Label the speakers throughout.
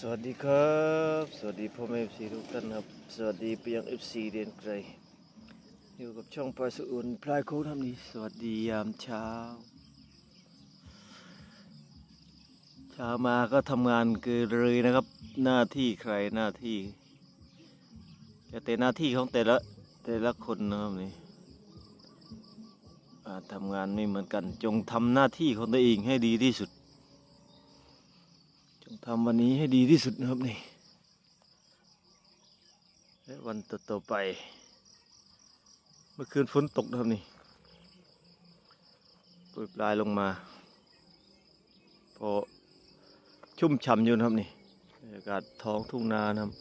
Speaker 1: สวัสดีครับ สวัสดีพ่อแม่เอฟซีทุกท่านครับ สวัสดีไปยังเอฟซีเรียนไกลอยู่กับช่องปลายสุอุนพลายโค้ดทำนี้สวัสดียามเช้า เช้ามาก็ทำงานเกินเลยนะครับ หน้าที่ใครหน้าที่จะแต่หน้าที่ของแต่ละแต่ละคนนะครับนี่อ่าทำงานไม่เหมือนกัน จงทำหน้าที่ของตัวเองให้ดีที่สุด ทำวันนี้ให้ดีที่สุดนะครับนี่และวันต่อๆไป เมื่อคืนฝนตกนะครับนี่ปรยปลายลงมา พอชุ่มฉ่ำอยู่นะครับนี่บรรยากาศท้องทุ่งนานะครับ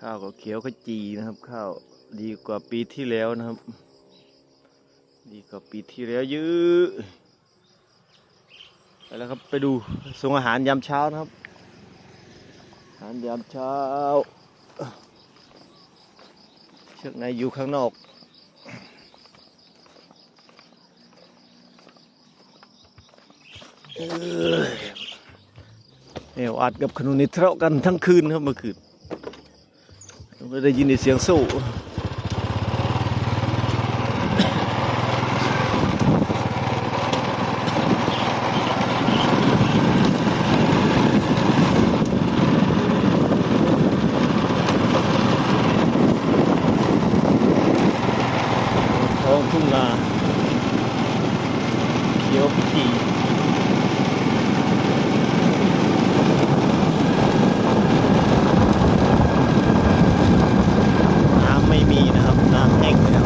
Speaker 1: ข้าวก็เขียวขจีนะครับ ข้าวดีกว่าปีที่แล้วนะครับ ดีกว่าปีที่แล้วเยอะ ไปแล้วครับไปดูส่งอาหารยามเช้านะครับ อาหารยามเช้า เชือกในอยู่ข้างนอกเอ้ยเอวอัดกับขนุนนี่ทะเลาะกันทั้งคืนครับเมื่อคืนไม่ได้ยินเสียงสู้ท้องทุ่งนาเขียวขจี น้ำไม่มีนะครับ น้ำแห้งแล้ว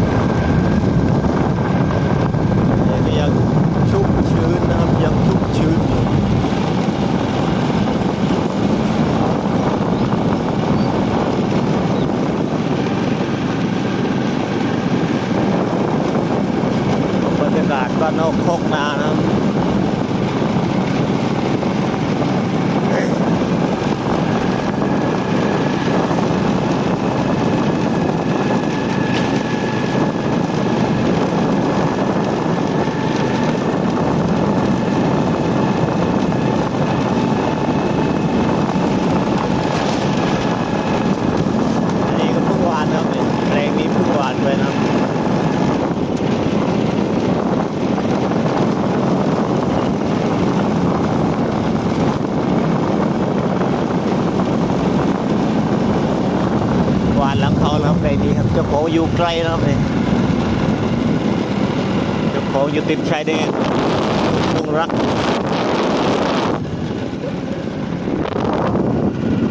Speaker 1: แต่ก็ยังชุ่มชื้นนะครับ ยังชุ่มชื้นอยู่บรรยากาศบ้านนอกโคกนานะครับ อันนี้ก็เพิ่งหวานนะครับเนี่ยแปลงนี้เพิ่งหวานไปนะครับหวานหลังเขานะครับแปลงนี้ครับเจ้าข อยู่ไกลนะครับเนี่ยเจ้าของอยู่ติดชายแดนลุงรัก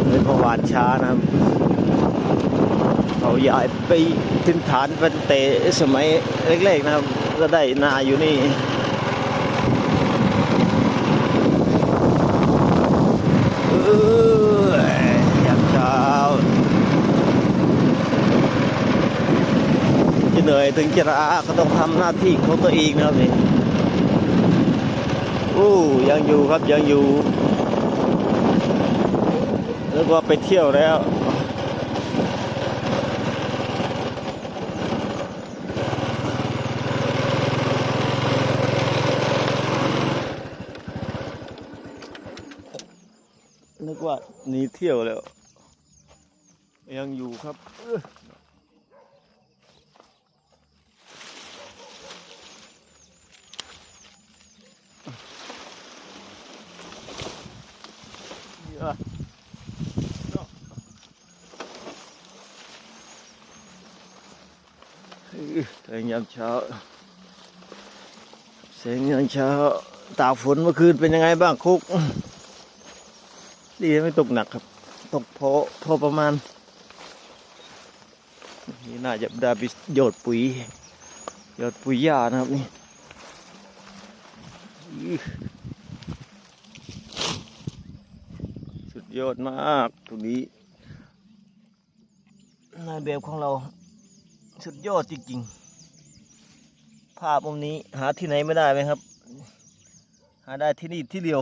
Speaker 1: เลยพอหวานช้านะครับ เขาย้ายไปทิ้นฐานเป็นเตะสมัยเล็กๆนะครับ ก็ได้นาอยู่นี่เออยามเช้าจะเห นื่อยถึงจะล้าก็ต้องทำหน้าที่ของตัวเองนะครับนี่อู้ยังอยู่ครับยังอยู่แล้วก็ไปเที่ยวแล้วนึกว่าหนีเที่ยวแล้ว ยังอยู่ครับ เยอะแสงยามเช้าแสงยามเช้าตากฝนเมื่อคืนเป็นยังไงบ้างคุก ดีไม่ตกหนักครับ ตกพอพอประมาณ นี่น่าจะได้ไปหยดปุ๋ยหยดปุ๋ยหญ้านะครับนี่ สุดยอดมากตรงนี้นายแบบของเรา สุดยอดจริงๆ ภาพมุมนี้หาที่ไหนไม่ได้ไหมครับ หาได้ที่นี่ที่เดียว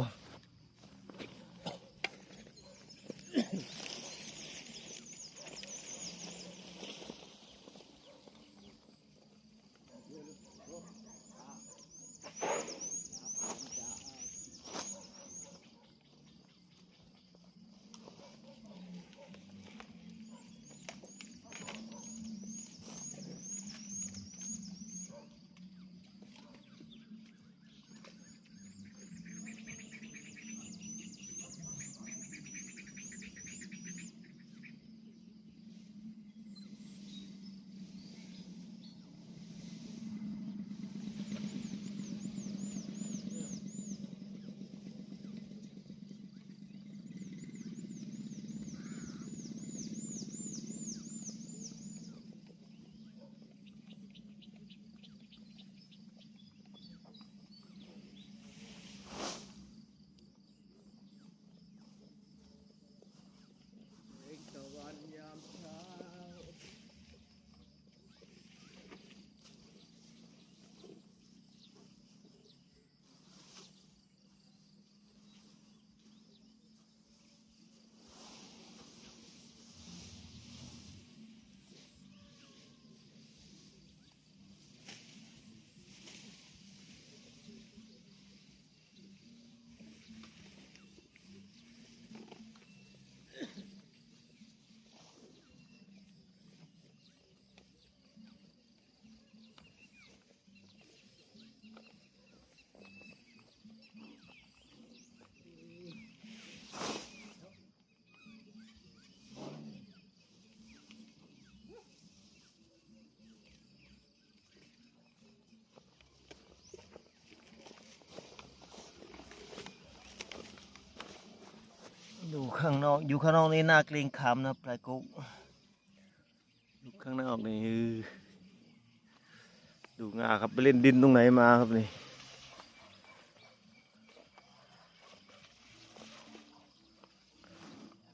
Speaker 1: ดูข้างนอก อยู่ข้างนอกนี่น่าเกรงขามนะปลายกุ๊กดูข้างนอกนี่ดูงาครับไปเล่นดินตรงไหนมาครับนี่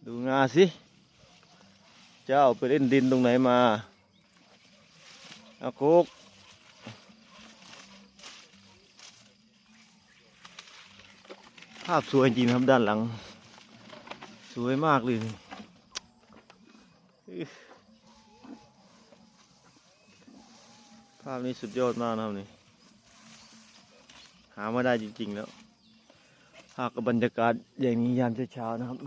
Speaker 1: ดูงาสิ เจ้าไปเล่นดินตรงไหนมาอากุ๊กภาพสวยจริงครับด้านหลัง สวยมากเลยอื้อภาพนี้สุดยอดมากนะครับนี่หามาได้จริง ๆ แล้วภาพกับบรรยากาศอย่างนี้ยามเช้าๆนะครับ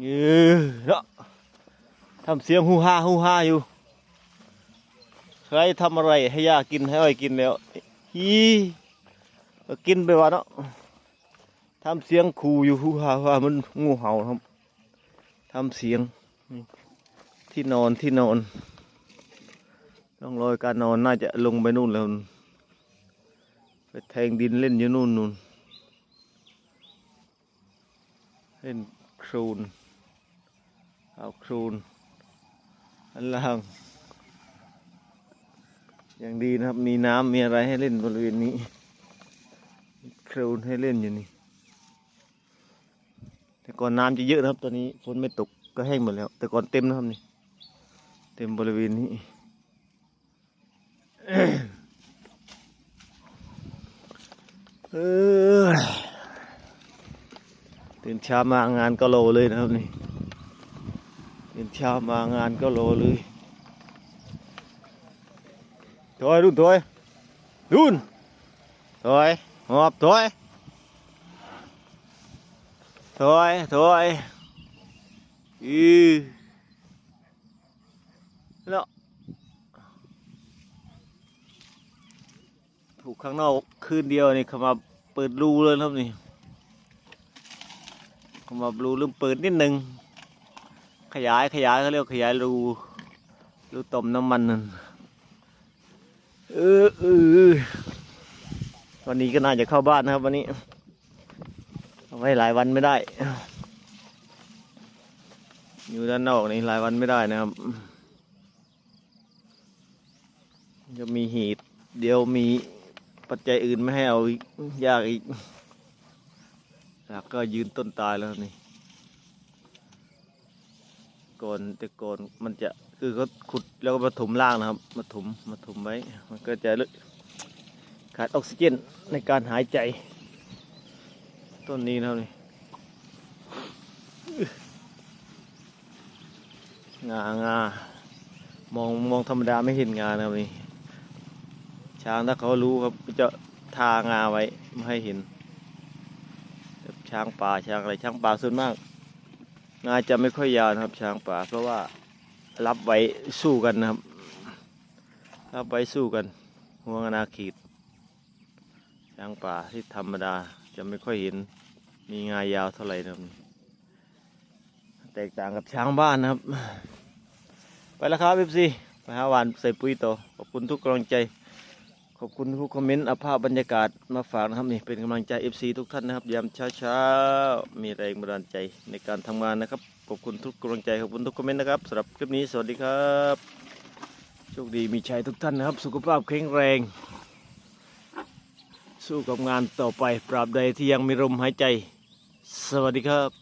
Speaker 1: เออเนาะทำเสียงฮูฮาฮูฮาอยู่ ใครทำอะไรให้ยากินให้อ้อยกินแล้วฮีกินไปวะเนาะ ทำเสียงขู่อยู่ฮูฮาฮามันงูเห่าครับทำเสียงที่นอนที่นอนร่องรอยการนอนน่าจะลงไปนู่นแล้วไปแทงดินเล่นอยู่นู่นนู่นเล่นครูนเอาครูนอันล่างอย่างดีนะครับมีน้ำมีอะไรให้เล่นบริเวณนี้ครูนให้เล่นอยู่นี่ แต่ก่อนน้ำจะเยอะนะครับ ตอนนี้ฝนไม่ตกก็แห้งหมดแล้ว แต่ก่อนเต็มนะครับนี่ เต็มบริเวณนี้เออตื่นเช้ามางานก็โลเลยนะครับนี่ตื่นเช้ามางานก็โลเลยถอยรุ่นถอยรุ่นถอยหอบถอย thôi thôi ừ đó ถูกข้างนอกคืนเดียวนี่เขามาเปิดรูเลยครับนี่เขามารูเริ่มเปิดนิดนึงขยายขยายเขาเรียกขยายรูรูต้มน้ำมันนั่นเออเออวันนี้ก็น่าจะเข้าบ้านนะครับวันนี้ ไว้หลายวันไม่ได้ อยู่ด้านนอกนี่หลายวันไม่ได้นะครับ จะมีหีดเดี๋ยวมีปัจจัยอื่นไม่ให้เอาอีกยากอีกแล้วก็ยืนต้นตายแล้วนี่ก่อนแต่ก่อนมันจะคือเขาขุดแล้วก็มาถมล่างนะครับ มาถมมาถมไว้ มันก็จะลึกขาดออกซิเจนในการหายใจ ต้นนี้นะครับนี่งางามองมองธรรมดาไม่เห็นงานะครับนี่ช้างถ้าเขารู้ครับจะทางาไว้ไม่ให้เห็นช้างป่าช้างอะไรช้างป่าส่วนมากงาจะไม่ค่อยยาวนะครับ ช้างป่า เพราะว่ารับไว้สู้กันนะครับ รับไว้สู้กันหัวงานาขีดช้างป่าที่ธรรมดา จะไม่ค่อยเห็นมีงายาวเท่าไหร่นะครับแตกต่างกับช้างบ้านนะครับ ไปแล้วครับเอฟซีไปหาหวานใส่ปุ๋ยต่อขอบคุณทุกกำลังใจ ขอบคุณทุกคอมเมนต์อาภาพบรรยากาศมาฝากนะครับนี่เป็นกำลังใจเอฟซีทุกท่านนะครับยามเช้าเช้าๆมีแรงบันดาลใจในการทำงานนะครับขอบคุณทุกกำลังใจขอบคุณทุกคอมเมนต์นะครับสำหรับคลิปนี้สวัสดีครับโชคดีมีชัยทุกท่านนะครับ สุขภาพแข็งแรง สู้กับงานต่อไปปราบใดที่ยังมีลมหายใจ สวัสดีครับ